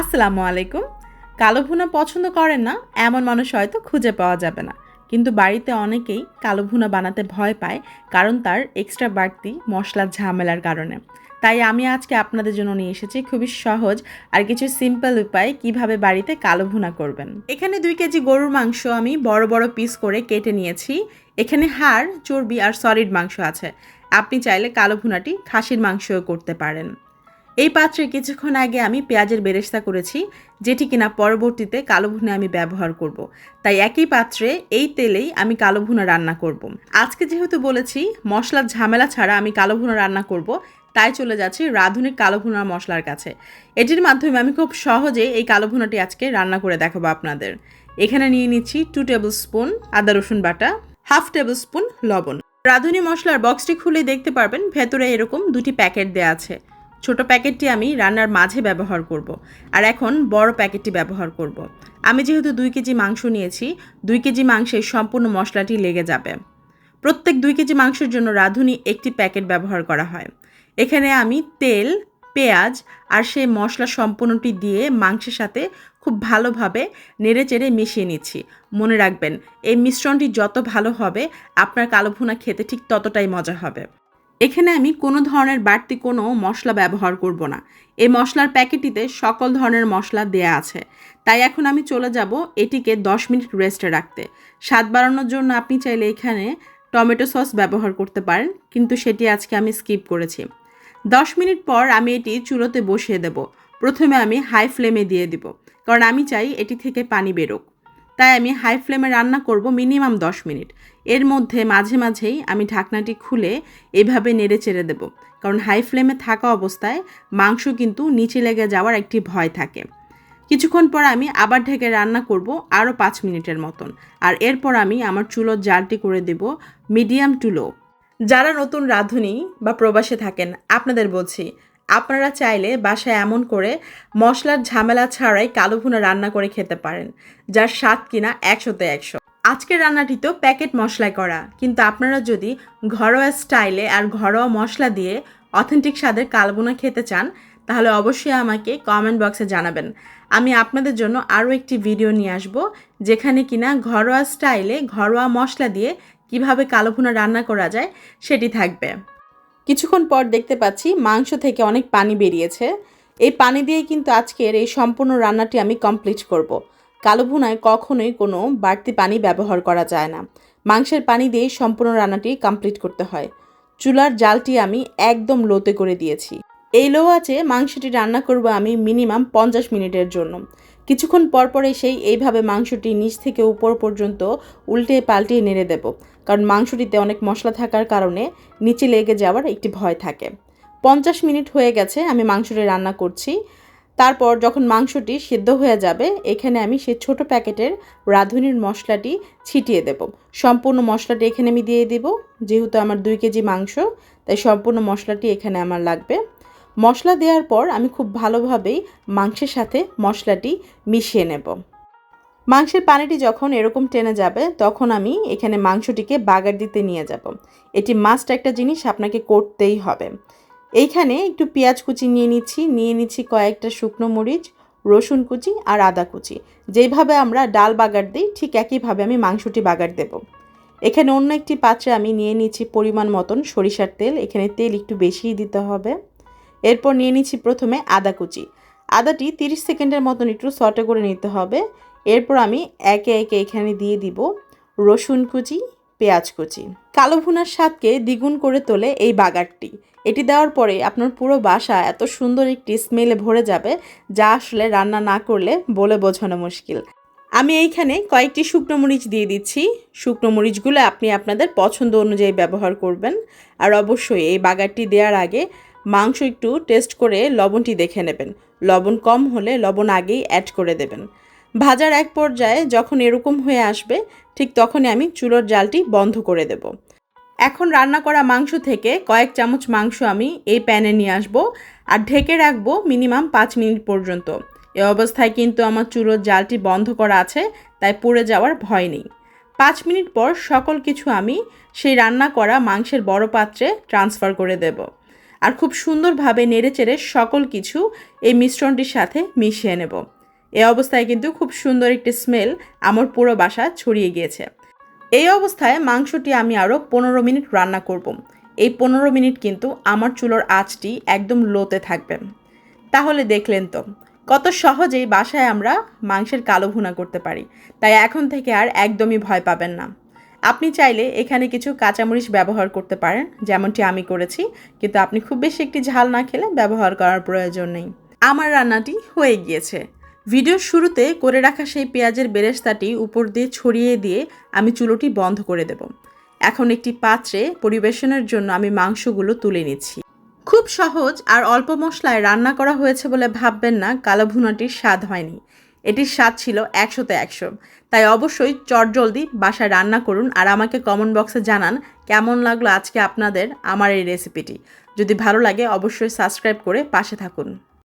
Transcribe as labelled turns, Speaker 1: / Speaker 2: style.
Speaker 1: আসসালামু আলাইকুম। কালো ভুনা পছন্দ করেন না, এমন মানুষ হয়তো খুঁজে পাওয়া যাবে না। কিন্তু বাড়িতে অনেকেই কালো ভুনা বানাতে ভয় পায় কারণ তার এক্সট্রা বাড়তি মশলার ঝামেলার কারণে। তাই আমি আজকে আপনাদের জন্য নিয়ে এসেছি খুবই সহজ আর কিছু সিম্পল উপায় কীভাবে বাড়িতে কালো ভুনা করবেন। এখানে দুই কেজি গরুর মাংস আমি বড় বড় পিস করে কেটে নিয়েছি। এখানে হাড়, চর্বি আর সলিড মাংস আছে। আপনি চাইলে কালো ভুনাটি খাসির মাংসও করতে পারেন। এই পাত্রে কিছুক্ষণ আগে আমি পেঁয়াজের বেরেস্তা করেছি, যেটি কিনা পরবর্তীতে কালো ভুনে আমি ব্যবহার করব। তাই একই পাত্রে এই তেলেই আমি কালো ভুনা রান্না করব। আজকে যেহেতু বলেছি, মশলার ঝামেলা ছাড়া আমি কালো ভুনা রান্না করব, তাই চলে যাচ্ছি রাঁধুনির কালো ভুনার মশলার কাছে এটির মাধ্যমে আমি খুব সহজে এই কালো ভুনাটি আজকে রান্না করে দেখাবো আপনাদের এখানে নিয়ে নিচ্ছি টু টেবিল স্পুন আদা, রসুন বাটা হাফ টেবিল স্পুন লবণ রাঁধুনি মশলার বক্সটি খুলে দেখতে পারবেন, ভেতরে এরকম দুটি প্যাকেট দেওয়া আছে ছোট প্যাকেটটি আমি রান্নার মাঝে ব্যবহার করব। আর এখন বড় প্যাকেটটি ব্যবহার করব। আমি যেহেতু দুই কেজি মাংস নিয়েছি, দুই কেজি মাংসের সম্পূর্ণ মশলাটি লেগে যাবে প্রত্যেক দুই কেজি মাংসের জন্য রাঁধুনি একটি প্যাকেট ব্যবহার করা হয় এখানে আমি তেল, পেঁয়াজ আর সেই মশলা সম্পূর্ণটি দিয়ে মাংসের সাথে খুব ভালোভাবে নেড়ে চেড়ে মিশিয়ে নিচ্ছি মনে রাখবেন, এই মিশ্রণটি যত ভালো হবে, আপনার কালো ভুনা খেতে ঠিক ততটাই মজা হবে এখানে আমি কোনো ধরনের বাড়তি কোনো মশলা ব্যবহার করব না। এই মশলার প্যাকেটটিতে সকল ধরনের মশলা দেয়া আছে। তাই এখন আমি চলে যাব এটিকে 10 মিনিট রেস্টে রাখতে। স্বাদ বাড়ানোর জন্য আপনি চাইলে এখানে টমেটো সস ব্যবহার করতে পারেন, কিন্তু সেটি আজকে আমি স্কিপ করেছি। 10 মিনিট পর আমি এটি চুলোতে বসিয়ে দেব। প্রথমে আমি হাই ফ্লেমে দিয়ে দিব, কারণ আমি চাই এটি থেকে পানি বেরোক। তাই আমি হাই ফ্লেমে রান্না করব মিনিমাম 10 মিনিট। এর মধ্যে মাঝে মাঝেই আমি ঢাকনাটি খুলে এভাবে নেড়ে চেড়ে দেব। কারণ হাই ফ্লেমে থাকা অবস্থায় মাংস কিন্তু নিচে লেগে যাওয়ার একটি ভয় থাকে। কিছুক্ষণ পর আমি আবার ঢেকে রান্না করব আরও পাঁচ মিনিটের মতন। আর এরপর আমি আমার চুলোর জালটি করে দেব মিডিয়াম টু লো যারা নতুন রাঁধুনি বা প্রবাসে থাকেন, আপনাদের বলছি আপনারা চাইলে বাসায় এমন করে মশলার ঝামেলা ছাড়াই কালো ভুনা রান্না করে খেতে পারেন, যার স্বাদ কিনা একশোতে একশো। আজকের রান্নাটি তো প্যাকেট মশলায় করা, কিন্তু আপনারা যদি ঘরোয়া স্টাইলে আর ঘরোয়া মশলা দিয়ে অথেন্টিক স্বাদের কালবোনা খেতে চান, তাহলে অবশ্যই আমাকে কমেন্ট বক্সে জানাবেন। আমি আপনাদের জন্য আরও একটি ভিডিও নিয়ে আসব, যেখানে কিনা ঘরোয়া স্টাইলে ঘরোয়া মশলা দিয়ে কীভাবে কালো ভুনা রান্না করা যায় সেটি থাকবে। কিছুক্ষণ পর দেখতে পাচ্ছি মাংস থেকে অনেক পানি বেরিয়েছে। এই পানি দিয়ে কিন্তু আজকের এই সম্পূর্ণ রান্নাটি আমি কমপ্লিট করব। কালো ভুনায় কখনোই কোনো বাড়তি পানি ব্যবহার করা যায় না। মাংসের পানি দিয়েই সম্পূর্ণ রান্নাটি কমপ্লিট করতে হয়। চুলার জালটি আমি একদম লোতে করে দিয়েছি। এই লো আছে, মাংসটি রান্না করব আমি মিনিমাম পঞ্চাশ মিনিটের জন্য। কিছুক্ষণ পর পরে সেই এইভাবে মাংসটি নিচ থেকে উপর পর্যন্ত উল্টে পাল্টে নেড়ে দেব। কারণ মাংসটিতে অনেক মশলা থাকার কারণে নিচে লেগে যাওয়ার একটি ভয় থাকে। পঞ্চাশ মিনিট হয়ে গেছে, আমি মাংসটি রান্না করছি। তারপর যখন মাংসটি সিদ্ধ হয়ে যাবে, এখানে আমি সেই ছোট প্যাকেটের রাঁধুনির মশলাটি ছিটিয়ে দেব। সম্পূর্ণ মশলাটি এখানে আমি দিয়ে দেব, যেহেতু আমার দুই কেজি মাংস, তাই সম্পূর্ণ মশলাটি এখানে আমার লাগবে। মশলা দেওয়ার পর আমি খুব ভালোভাবেই মাংসের সাথে মশলাটি মিশিয়ে নেব। মাংসের পানিটি যখন এরকম টেনে যাবে, তখন আমি এখানে মাংসটিকে বাগার দিতে নিয়ে যাব। এটি মাস্ট একটা জিনিস, আপনাকে করতেই হবে। এইখানে একটু পেঁয়াজ কুচি নিয়ে নিচ্ছি নিয়ে নিচ্ছি কয়েকটা শুকনো মরিচ, রসুন কুচি আর আদা কুচি। যেইভাবে আমরা ডাল বাগার দিই, ঠিক একইভাবে আমি মাংসটি বাগার দেব। এখানে অন্য একটি পাত্রে আমি নিয়ে নিচ্ছি পরিমাণ মতন সরিষার তেল, এখানে তেল একটু বেশিই দিতে হবে। এরপর নিয়ে নিচ্ছি প্রথমে আদা কুচি। আদাটি তিরিশ সেকেন্ডের মতন একটু সটে করে নিতে হবে। এরপর আমি একে একে এখানে দিয়ে দিব রসুন কুচি, পেঁয়াজ কুচি। কালো ভুনার স্বাদকে দ্বিগুণ করে তোলে এই বাগারটি। এটি দেওয়ার পরে আপনার পুরো বাসা এত সুন্দর একটি স্মেলে ভরে যাবে যা আসলে রান্না না করলে বলে বোঝানো মুশকিল। আমি এইখানে কয়েকটি শুকনো মরিচ দিয়ে দিচ্ছি। শুকনো মরিচগুলো আপনি আপনাদের পছন্দ অনুযায়ী ব্যবহার করবেন। আর অবশ্যই এই বাগারটি দেওয়ার আগে মাংস একটু টেস্ট করে লবণটি দেখে নেবেন। লবণ কম হলে লবণ আগেই অ্যাড করে দেবেন। ভাজার এক পর্যায়ে যখন এরকম হয়ে আসবে, ঠিক তখনই আমি চুলোর জালটি বন্ধ করে দেব। এখন রান্না করা মাংস থেকে কয়েক চামচ মাংস আমি এই প্যানে নিয়ে আসব আর ঢেকে রাখব মিনিমাম পাঁচ মিনিট পর্যন্ত। এ অবস্থায় কিন্তু আমার চুলোর জালটি বন্ধ করা আছে, তাই পুড়ে যাওয়ার ভয় নেই। পাঁচ মিনিট পর সকল কিছু আমি সেই রান্না করা মাংসের বড় পাত্রে ট্রান্সফার করে দেব। আর খুব সুন্দরভাবে নেড়েচেড়ে সকল কিছু এই মিশ্রণটির সাথে মিশিয়ে নেব। এই অবস্থায় কিন্তু খুব সুন্দর একটি স্মেল আমার পুরো বাসা ছড়িয়ে গিয়েছে। এই অবস্থায় মাংসটি আমি আরও পনেরো মিনিট রান্না করব। এই পনেরো মিনিট কিন্তু আমার চুলোর আঁচটি একদম লোতে থাকবে। তাহলে দেখলেন তো, কত সহজেই বাসায় আমরা মাংসের কালো ভুনা করতে পারি। তাই এখন থেকে আর একদমই ভয় পাবেন না। আপনি চাইলে এখানে কিছু কাঁচামরিচ ব্যবহার করতে পারেন, যেমনটি আমি করেছি, কিন্তু আপনি খুব বেশি একটি ঝাল না খেলে ব্যবহার করার প্রয়োজন নেই। আমার রান্নাটি হয়ে গিয়েছে। ভিডিওর শুরুতে করে রাখা সেই পেঁয়াজের বেরেস্তাটি উপর দিয়ে ছড়িয়ে দিয়ে আমি চুলোটি বন্ধ করে দেব। এখন একটি পাত্রে পরিবেশনের জন্য আমি মাংসগুলো তুলে নিচ্ছি। খুব সহজ আর অল্প মশলায় রান্না করা হয়েছে বলে ভাববেন না কালো ভুনাটির স্বাদ হয়নি। এটির স্বাদ ছিল একশোতে একশো। তাই অবশ্যই চটজলদি বাসায় রান্না করুন আর আমাকে কমেন্ট বক্সে জানান, কেমন লাগল আজকে আপনাদের আমার এই রেসিপিটি। যদি ভালো লাগে অবশ্যই সাবস্ক্রাইব করে পাশে থাকুন।